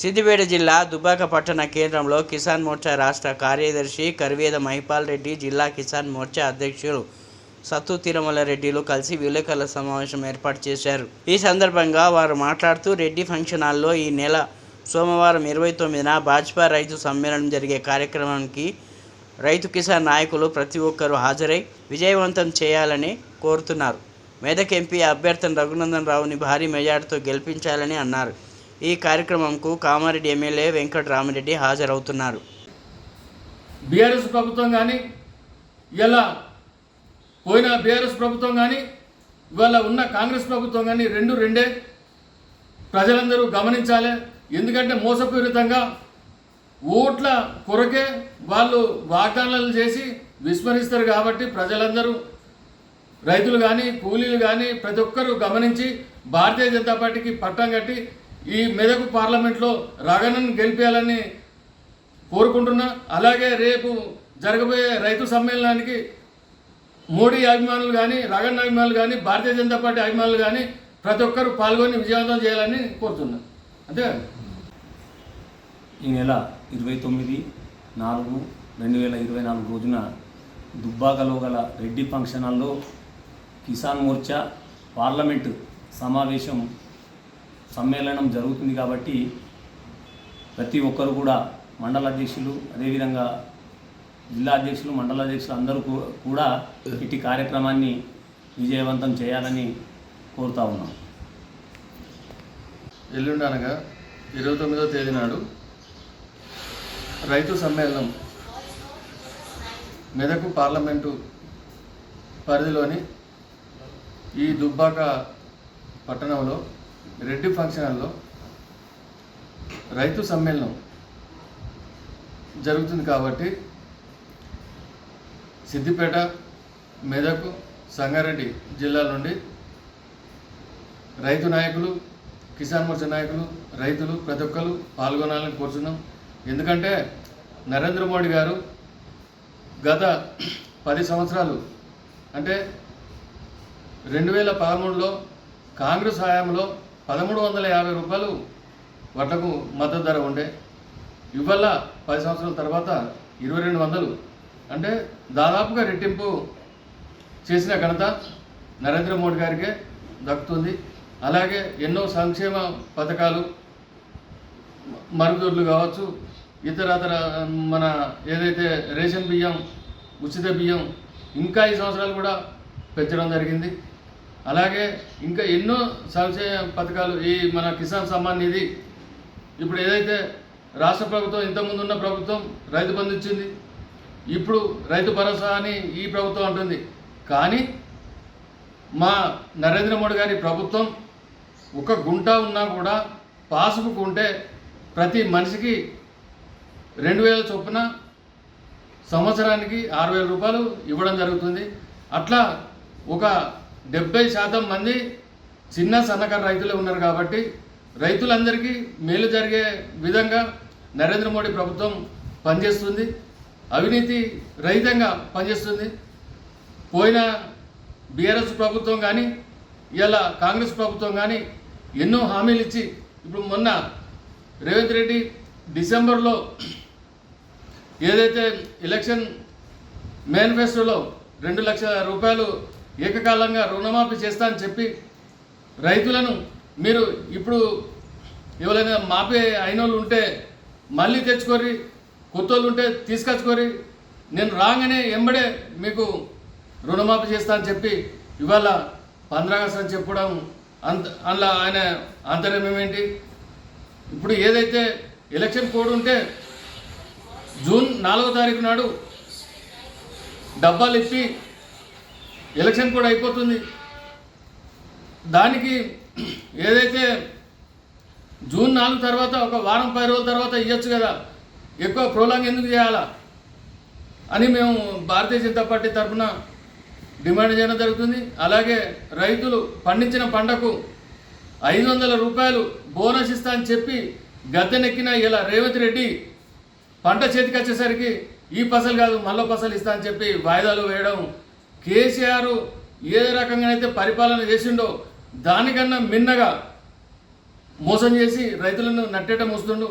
సిద్దిపేట జిల్లా దుబ్బాక పట్టణ కేంద్రంలో కిసాన్ మోర్చా రాష్ట్ర కార్యదర్శి కరివేద మహిపాల్ రెడ్డి జిల్లా కిసాన్ మోర్చా అధ్యక్షులు సత్తు తిరుమల రెడ్డిలు కలిసి విలేకరుల సమావేశం ఏర్పాటు చేశారు. ఈ సందర్భంగా వారు మాట్లాడుతూ రెడ్డి ఫంక్షన్ హాల్లో ఈ నెల సోమవారం ఇరవై తొమ్మిదిన భాజపా రైతు సమ్మేళనం జరిగే కార్యక్రమానికి రైతు కిసాన్ నాయకులు ప్రతి ఒక్కరూ హాజరై విజయవంతం చేయాలని కోరుతున్నారు. మెదక్ ఎంపీ అభ్యర్థిని రఘునందన్ రావుని భారీ మెజార్టీతో గెలిపించాలని అన్నారు. ఈ కార్యక్రమంకు కామారెడ్డి ఎమ్మెల్యే వెంకటరామిరెడ్డి హాజరవుతున్నారు. బీఆర్ఎస్ ప్రభుత్వం కానీ ఇలా పోయిన బీఆర్ఎస్ ప్రభుత్వం కానీ ఇవాళ ఉన్న కాంగ్రెస్ ప్రభుత్వం కానీ రెండు రెండే. ప్రజలందరూ గమనించాలి. ఎందుకంటే మోసపూరితంగా ఓట్ల కొరకే వాళ్ళు వాగ్దానాలు చేసి విస్మరిస్తారు కాబట్టి ప్రజలందరూ. రైతులు కానీ కూలీలు కానీ ప్రతి ఒక్కరూ గమనించి భారతీయ జనతా పార్టీకి పట్టం కట్టి ఈ మెదకు పార్లమెంట్లో రగణను గెలిపేయాలని కోరుకుంటున్నా. అలాగే రేపు జరగబోయే రైతు సమ్మేళనానికి మోడీ అభిమానులు కానీ రగన్ అభిమానులు కానీ భారతీయ జనతా పార్టీ అభిమానులు కానీ ప్రతి ఒక్కరూ పాల్గొని విజయవంతం చేయాలని కోరుతున్నా. అంతే ఈ నెల ఇరవై తొమ్మిది నాలుగు రెండు వేల ఇరవై నాలుగు రోజున దుబ్బాకలో గల రెడ్డి ఫంక్షన్ హాల్లో కిసాన్ మోర్చా పార్లమెంటు సమావేశం సమ్మేళనం జరుగుతుంది కాబట్టి ప్రతి ఒక్కరు కూడా మండల అధ్యక్షులు అదేవిధంగా జిల్లా అధ్యక్షులు మండల అధ్యక్షులు అందరూ కూడా ఇటు కార్యక్రమాన్ని విజయవంతం చేయాలని కోరుతా ఉన్నాం. ఎల్లుండి అనగా ఇరవై తొమ్మిదో తేదీ నాడు రైతు సమ్మేళనం మెదకు పార్లమెంటు పరిధిలోని ఈ దుబ్బాక పట్టణంలో రెడ్డి ఫంక్షన్ హాల్లో రైతు సమ్మేళనం జరుగుతుంది కాబట్టి సిద్దిపేట మెదకు సంగారెడ్డి జిల్లాల నుండి రైతు నాయకులు కిసాన్ మోర్చా నాయకులు రైతులు ప్రతి ఒక్కరు పాల్గొనాలని కోరుతున్నాం ఎందుకంటే నరేంద్ర మోడీ గారు గత పది సంవత్సరాలు అంటే రెండు వేల పదమూడులో కాంగ్రెస్ హయాంలో పదమూడు వందల యాభై రూపాయలు వడ్లకు మద్దతు ధర ఉండే. ఇవాళ పది సంవత్సరాల తర్వాత ఇరవై రెండు వందలు. అంటే దాదాపుగా రెట్టింపు చేసిన ఘనత నరేంద్ర మోడీ గారికే దక్కుతుంది. అలాగే ఎన్నో సంక్షేమ పథకాలు మరుగుదొడ్లు కావచ్చు ఇతరతర మన ఏదైతే రేషన్ బియ్యం ఉచిత బియ్యం ఇంకా ఈ సంవత్సరాలు కూడా పెంచడం జరిగింది. అలాగే ఇంకా ఎన్నో సంక్షేమ పథకాలు ఈ మన కిసాన్ సమ్మాన్ నిధి. ఇప్పుడు ఏదైతే రాష్ట్ర ప్రభుత్వం ఇంతకుముందు ఉన్న ప్రభుత్వం రైతు బంధు ఇచ్చింది ఇప్పుడు రైతు భరోసా అని ఈ ప్రభుత్వం అంటుంది. కానీ మా నరేంద్ర మోడీ గారి ప్రభుత్వం ఒక గుంట ఉన్నా కూడా పాస్బుక్ ఉంటే ప్రతి మనిషికి రెండు వేల చొప్పున సంవత్సరానికి ఆరు వేల రూపాయలు ఇవ్వడం జరుగుతుంది. అట్లా ఒక డెబ్బై శాతం మంది చిన్న సన్నకారు రైతులే ఉన్నారు కాబట్టి రైతులందరికీ మేలు జరిగే విధంగా నరేంద్ర మోడీ ప్రభుత్వం పనిచేస్తుంది. అవినీతి రహితంగా పనిచేస్తుంది. పోయిన బీఆర్ఎస్ ప్రభుత్వం కానీ ఇలా కాంగ్రెస్ ప్రభుత్వం కానీ ఎన్నో హామీలు ఇచ్చి ఇప్పుడు మొన్న రేవంత్ రెడ్డి డిసెంబర్లో ఏదైతే ఎలక్షన్ మేనిఫెస్టోలో రెండు లక్షల రూపాయలు ఏకకాలంగా రుణమాఫీ చేస్తా అని చెప్పి రైతులను మీరు ఇప్పుడు ఎవరైనా మాపే అయిన వాళ్ళు ఉంటే మళ్ళీ తెచ్చుకోరి కొత్త వాళ్ళు ఉంటే తీసుకొచ్చుకోరి నేను రాగానే ఎంబడే మీకు రుణమాఫీ చేస్తా అని చెప్పి ఇవాళ పంద్రాగస్ట్ అని చెప్పడం అంత అందులో ఆయన ఆంతర్యం ఏంటి? ఇప్పుడు ఏదైతే ఎలక్షన్ కోడ్ ఉంటే జూన్ నాలుగో తారీఖు నాడు డబ్బాలు ఇచ్చి ఎలక్షన్ కూడా అయిపోతుంది. దానికి ఏదైతే జూన్ నాలుగు తర్వాత ఒక వారం పది రోజుల తర్వాత ఇవ్వచ్చు కదా. ఎక్కువ ప్రోలాంగ్ ఎందుకు చేయాలా? అని మేము భారతీయ జనతా పార్టీ తరఫున డిమాండ్ చేయడం జరుగుతుంది. అలాగే రైతులు పండించిన పంటకు ఐదు వందల రూపాయలు బోనస్ ఇస్తా అని చెప్పి గద్దెనెక్కిన ఇలా రేవంత్ రెడ్డి పంట చేతికి వచ్చేసరికి ఈ పసలు కాదు మళ్ళీ పసలు ఇస్తా అని చెప్పి వాయిదాలు వేయడం కేసీఆర్ ఏ రకంగానైతే పరిపాలన చేసిండో దానికన్నా మిన్నగా మోసం చేసి రైతులను నట్టేట మోస్తుండు.